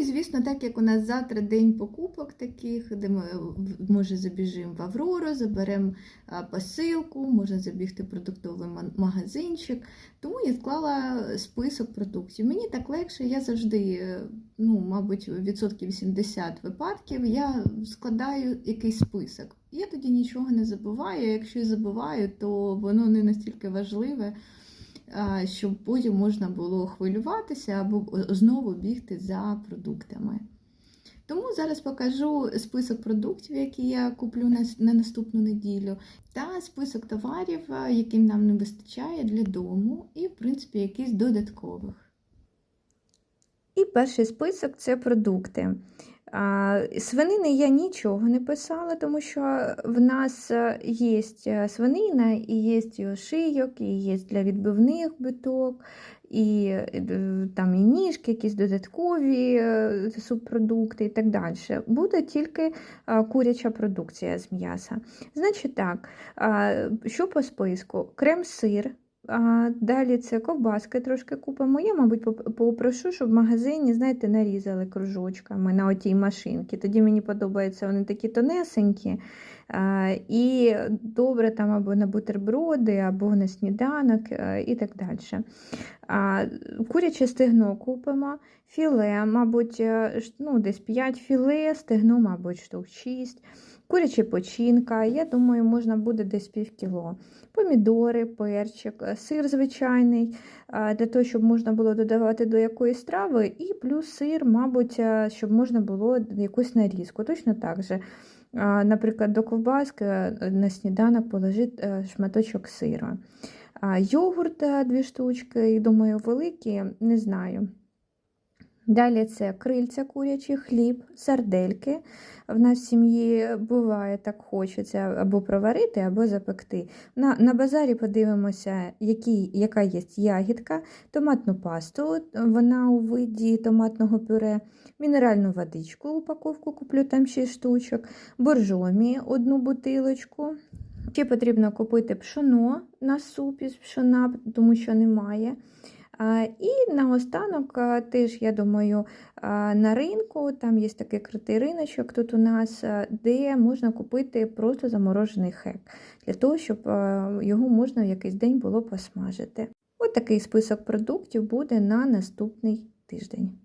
і звісно, так як у нас завтра день покупок таких, де ми може забіжимо в Аврору, заберемо посилку, можна забігти в продуктовий магазинчик. Тому я склала список продуктів. Мені так легше, я завжди, ну, мабуть, відсотків 80 випадків я складаю якийсь список. Я тоді нічого не забуваю. Якщо і забуваю, то воно не настільки важливе, щоб потім можна було хвилюватися або знову бігти за продуктами. Тому зараз покажу список продуктів, які я куплю на, на наступну неділю, та список товарів, яким нам не вистачає для дому, і, в принципі, якісь додаткових. І перший список це продукти. Свинини я нічого не писала, тому що в нас є свинина, і є і ошийок, і є для відбивних биток, і е, там і ніжки, якісь додаткові е, субпродукти і так далі. Буде тільки куряча продукція з м'яса. Значить так, що по списку? Крем-сир. А, далі це ковбаски трошки купимо. Я, мабуть, поп- попрошу, щоб в магазині, знаєте, нарізали кружочками на отій машинці. Тоді мені подобаються вони такі тонесенькі. І добре там або на бутерброди, або на сніданок е, і так далі. Куряче стегно купимо, філе, мабуть, е, ну, десь 5 філе, стегно, мабуть, штук 6. Куряча печінка, я думаю, можна буде десь пів кіло. Помідори, перчик, е, сир звичайний, для того, щоб можна було додавати до якоїсь страви, і плюс сир, мабуть, щоб можна було якусь нарізку. Точно так же. Наприклад, до ковбаски е, на сніданок положити е, шматочок сира. Йогурт е, дві штучки, думаю, великі, не знаю. Далі це крильця курячі, хліб, сардельки. В нас в сім'ї буває так хочеться або проварити, або запекти. На, на базарі подивимося, які, яка є ягідка, томатну пасту, вона у виді томатного пюре, мінеральну водичку, упаковку куплю там 6 штучок, боржомі одну бутилочку. Ще потрібно купити пшоно на суп із пшона, тому що немає. І наостанок теж, я думаю, на ринку, там є такий крутий риночок тут у нас, де можна купити просто заморожений хек, для того, щоб його можна в якийсь день було посмажити. Ось такий список продуктів буде на наступний тиждень.